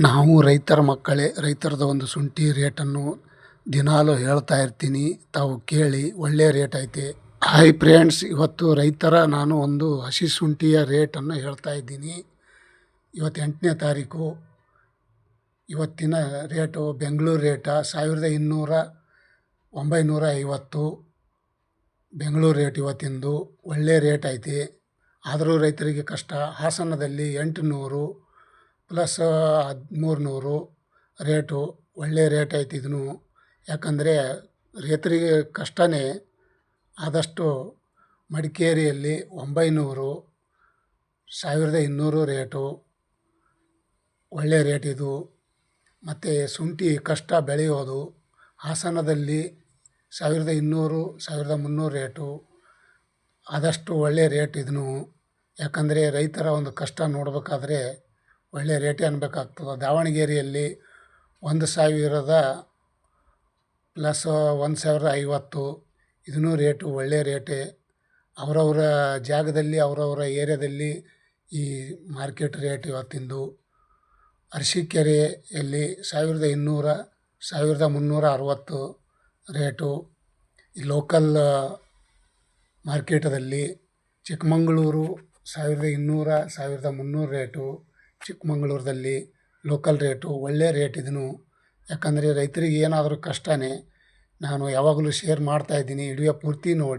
ನಾವು ರೈತರ ಮಕ್ಕಳೇ, ರೈತರದ ಒಂದು ಶುಂಠಿ ರೇಟನ್ನು ದಿನಾಲೂ ಹೇಳ್ತಾ ಇರ್ತೀನಿ. ತಾವು ಕೇಳಿ ಒಳ್ಳೆಯ ರೇಟ್ ಐತೆ. ಹಾಯ್ ಫ್ರೆಂಡ್ಸ್, ಇವತ್ತು ರೈತರ ನಾನು ಒಂದು ಹಸಿ ಶುಂಠಿಯ ರೇಟನ್ನು ಹೇಳ್ತಾ ಇದ್ದೀನಿ. ಇವತ್ತು ಎಂಟನೇ ತಾರೀಕು. ಇವತ್ತಿನ ರೇಟು ಬೆಂಗಳೂರು ರೇಟ ಸಾವಿರದ ಇನ್ನೂರ ಒಂಬೈನೂರ ಐವತ್ತು ಬೆಂಗಳೂರು ರೇಟ್ ಇವತ್ತಿಂದು. ಒಳ್ಳೆಯ ರೇಟ್ ಐತಿ. ಆದರೂ ರೈತರಿಗೆ ಕಷ್ಟ. ಹಾಸನದಲ್ಲಿ ಎಂಟುನೂರು. ಪ್ಲಸ್ ಹದಿಮೂರು ನೂರು ರೇಟು, ಒಳ್ಳೆ ರೇಟ್ ಐತೆ ಇದನ್ನು. ಯಾಕಂದರೆ, ರೈತರಿಗೆ ಕಷ್ಟನೇ ಆದಷ್ಟು ಮಡಿಕೇರಿಯಲ್ಲಿ ಒಂಬೈನೂರು, ಸಾವಿರದ ಇನ್ನೂರು ರೇಟು, ಒಳ್ಳೆ ರೇಟ್ ಇದು. ಮತ್ತು ಶುಂಠಿ ಕಷ್ಟ ಬೆಳೆಯೋದು, ಹಾಸನದಲ್ಲಿ ಸಾವಿರದ ಇನ್ನೂರು, ಸಾವಿರದ ಮುನ್ನೂರು ರೇಟು, ಆದಷ್ಟು ಒಳ್ಳೆ ರೇಟ್ ಇದನ್ನು. ಯಾಕಂದರೆ, ರೈತರ ಒಂದು ಕಷ್ಟ ನೋಡಬೇಕಾದ್ರೆ ಒಳ್ಳೆ ರೇಟೇ ಅನ್ಬೇಕಾಗ್ತದೆ ದಾವಣಗೆರೆಯಲ್ಲಿ ಒಂದು ಸಾವಿರದ ಪ್ಲಸ್ ಒಂದು ಸಾವಿರದ ಐವತ್ತು. ಇದೂ ರೇಟು ಒಳ್ಳೆಯ ರೇಟೇ. ಅವರವರ ಜಾಗದಲ್ಲಿ, ಅವರವರ ಏರಿಯಾದಲ್ಲಿ ಈ ಮಾರ್ಕೆಟ್ ರೇಟ್ ಇವತ್ತಿಂದು. ಅರಸೀಕೆರೆಯಲ್ಲಿ ಸಾವಿರದ ಇನ್ನೂರ, ಸಾವಿರದ ಮುನ್ನೂರ ಅರವತ್ತು ರೇಟು. ಈ ಲೋಕಲ್ ಮಾರ್ಕೆಟದಲ್ಲಿ ಚಿಕ್ಕಮಗಳೂರು ಸಾವಿರದ ಇನ್ನೂರ, ಸಾವಿರದ ಮುನ್ನೂರು ರೇಟು. ಚಿಕ್ಕಮಗಳೂರಲ್ಲಿ ಲೋಕಲ್ ರೇಟು ಒಳ್ಳೆಯ ರೇಟ್ ಇದನ್ನು. ಯಾಕಂದರೆ ರೈತರಿಗೆ ಏನಾದರೂ ಕಷ್ಟನೇ, ನಾನು ಯಾವಾಗಲೂ ಶೇರ್ ಮಾಡ್ತಾಯಿದ್ದೀನಿ ಇಡೀ ಪೂರ್ತಿ ನೋಡಿ.